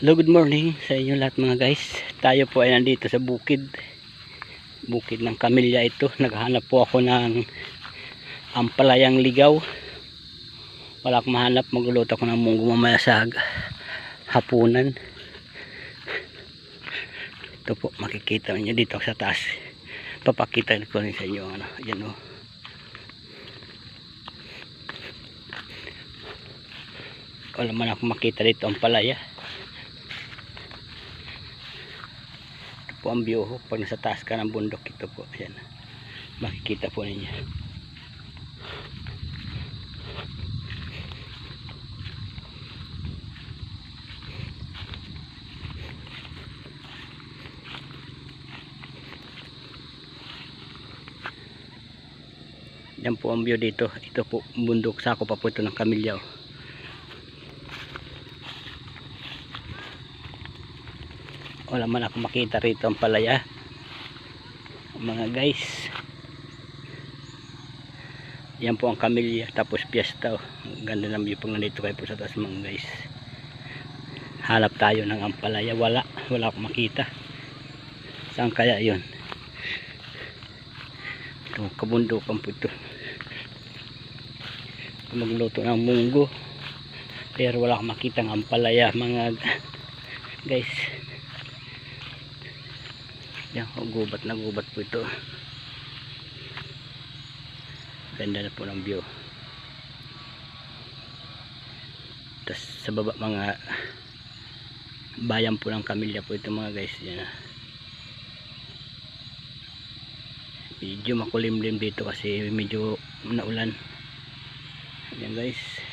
Hello, good morning sa inyo lahat mga guys. Tayo po ay nandito sa bukid. Bukid ng Kamilya ito. Naghahanap po ako ng ampalayang ligaw. Wala akong mahanap. Magluluto ako ng munggo mamaya sa hapunan. Ito po, makikita niyo dito sa taas. Papakita ko rin sa inyo. Ano, yan o. Wala man ako makita dito ang palaya. Po ang view. Pag nasa taas ka ng bundok. Ito po ayan. Makikita po ninyo. Yan po ang view dito. Ito po bundok. Sako pa po ito ng kamilyaw wala man ako makita rito ang palaya. Mga guys. Yan po ang kamilya tapos piyesta oh. Ganda ng view pag nandito kayo po sa taas mga guys. Hanap tayo ng ampalaya wala wala akong makita. Saan kaya yun? Ito kabundukan po ito. Magluto ng munggo. Pero wala akong makita ng ampalaya mga guys yan, oh, gubat na gubat po ito. Ganda na po ng view. Tapos sa baba mga bayan po ng kamilya po ito mga guys. Yan. ah. Medyo makulimlim dito kasi medyo naulan. Yan guys.